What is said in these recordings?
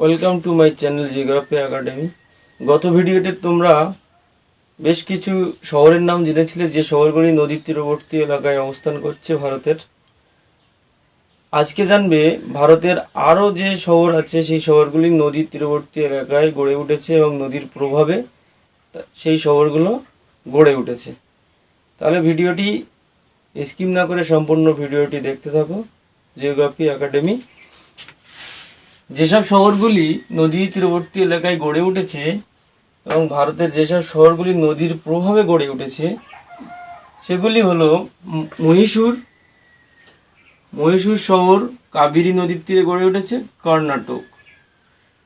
Welcome to my channel geography academy গত ভিডিওতে তোমরা বেশ কিছু শহরের নাম জেনেছিলে, যে শহরগুলি নদীর তীরবর্তী এলাকায় অবস্থান করছে ভারতের। আজকে জানবে, ভারতের আরও যে শহর আছে, সেই শহরগুলি নদীর তীরবর্তী এলাকায় গড়ে উঠেছে এবং নদীর প্রভাবে সেই শহরগুলো গড়ে উঠেছে। তাহলে ভিডিওটি স্কিম না করে সম্পূর্ণ ভিডিওটি দেখতে থাকো জিওগ্রাফি একাডেমি যেসব শহরগুলি নদী তীরবর্তী এলাকায় গড়ে উঠেছে এবং ভারতের যেসব শহরগুলি নদীর প্রভাবে গড়ে উঠেছে, সেগুলি হলো মহীশূর। মহীশূর শহর কাবেরী নদীর তীরে গড়ে উঠেছে, কর্ণাটক।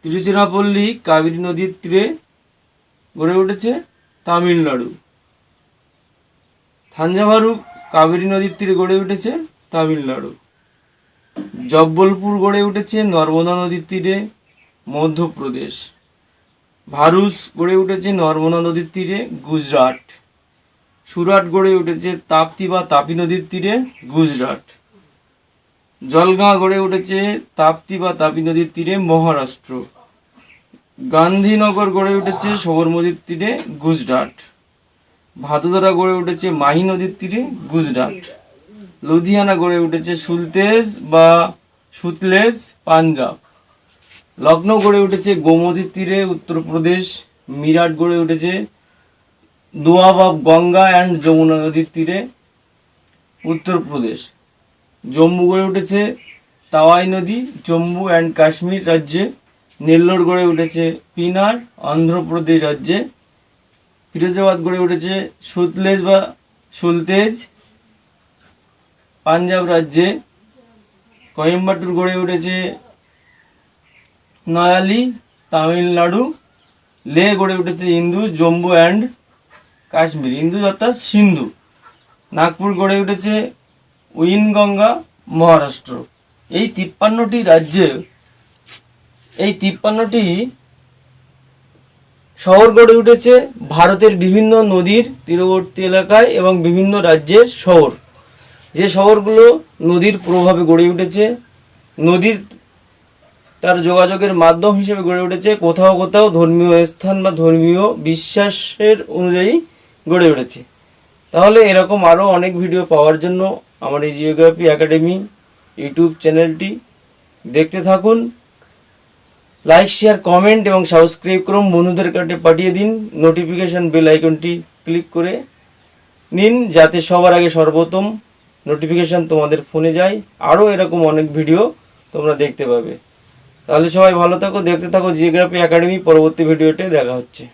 তিরুচিরাপল্লী কাবেরী নদীর তীরে গড়ে উঠেছে, তামিলনাড়ু। থাঞ্জাভারু কাবেরী নদীর তীরে গড়ে উঠেছে, তামিলনাড়ু। জব্বলপুর গড়ে উঠেছে নর্মদা নদীর তীরে মধ্যপ্রদেশ। ভারুস গড়ে উঠেছে নর্মদা নদীর তীরে গুজরাট। সুরাট গড়ে উঠেছে তাপ্তি বা তাপি নদীর তীরে গুজরাট। জলগাঁ গড়ে উঠেছে তাপ্তি বা তাপি নদীর তীরে মহারাষ্ট্র। গান্ধীনগর গড়ে উঠেছে সবরমতীর তীরে গুজরাট। ভাদোদরা গড়ে উঠেছে মাহি নদীর তীরে গুজরাট। লুধিয়ানা গড়ে উঠেছে সুলতেজ বা সুতলেজ, পাঞ্জাব। লখনৌ গড়ে উঠেছে গোমতীর তীরে, উত্তরপ্রদেশ। মিরাট গড়ে উঠেছে দোয়াব অফ গঙ্গা অ্যান্ড যমুনা নদীর তীরে, উত্তরপ্রদেশ। জম্মু গড়ে উঠেছে তাওয়াই নদী, জম্মু অ্যান্ড কাশ্মীর রাজ্যে। নেল্লোর গড়ে উঠেছে পিনার, অন্ধ্রপ্রদেশ রাজ্যে। ফিরোজাবাদ গড়ে উঠেছে সুতলেজ বা সুলতেজ। পাঞ্জাব রাজ্যে কোয়েম্বাটুর গড়ে উঠেছে নয়ালি, তামিলনাড়ু, লে গড়ে উঠেছে ইন্দু, জম্মু অ্যান্ড কাশ্মীর। ইন্দু অর্থাৎ সিন্ধু। নাগপুর গড়ে উঠেছে উইনগঙ্গা, মহারাষ্ট্র। এই তিপ্পান্নটি রাজ্যে, এই তিপ্পান্নটি শহর গড়ে উঠেছে ভারতের বিভিন্ন নদীর তীরবর্তী এলাকায় এবং বিভিন্ন রাজ্যের শহর। যে শহরগুলো নদীর প্রভাবে গড়ে উঠেছে, নদীর তার যোগাযোগের মাধ্যম হিসেবে গড়ে উঠেছে, কোথাও কোথাও ধর্মীয় স্থান বা ধর্মীয় বিশ্বাসের অনুযায়ী গড়ে উঠেছে। তাহলে এরকম আরও অনেক ভিডিও পাওয়ার জন্য আমার এই জিওগ্রাফি একাডেমি ইউটিউব চ্যানেলটি দেখতে থাকুন। লাইক শেয়ার কমেন্ট এবং সাবস্ক্রাইব করুন। বন্ধুদের কাছে পাঠিয়ে দিন। নোটিফিকেশন বেল আইকনটি ক্লিক করে নিন, যাতে সবার আগে সর্বোত্তম নোটিফিকেশন তোমাদের ফোনে যায়। আরও এরকম অনেক ভিডিও তোমরা দেখতে পাবে। তাহলে সবাই ভালো থাকো, দেখতে থাকো জিওগ্রাফি একাডেমি পরবর্তী ভিডিওতে দেখা হচ্ছে।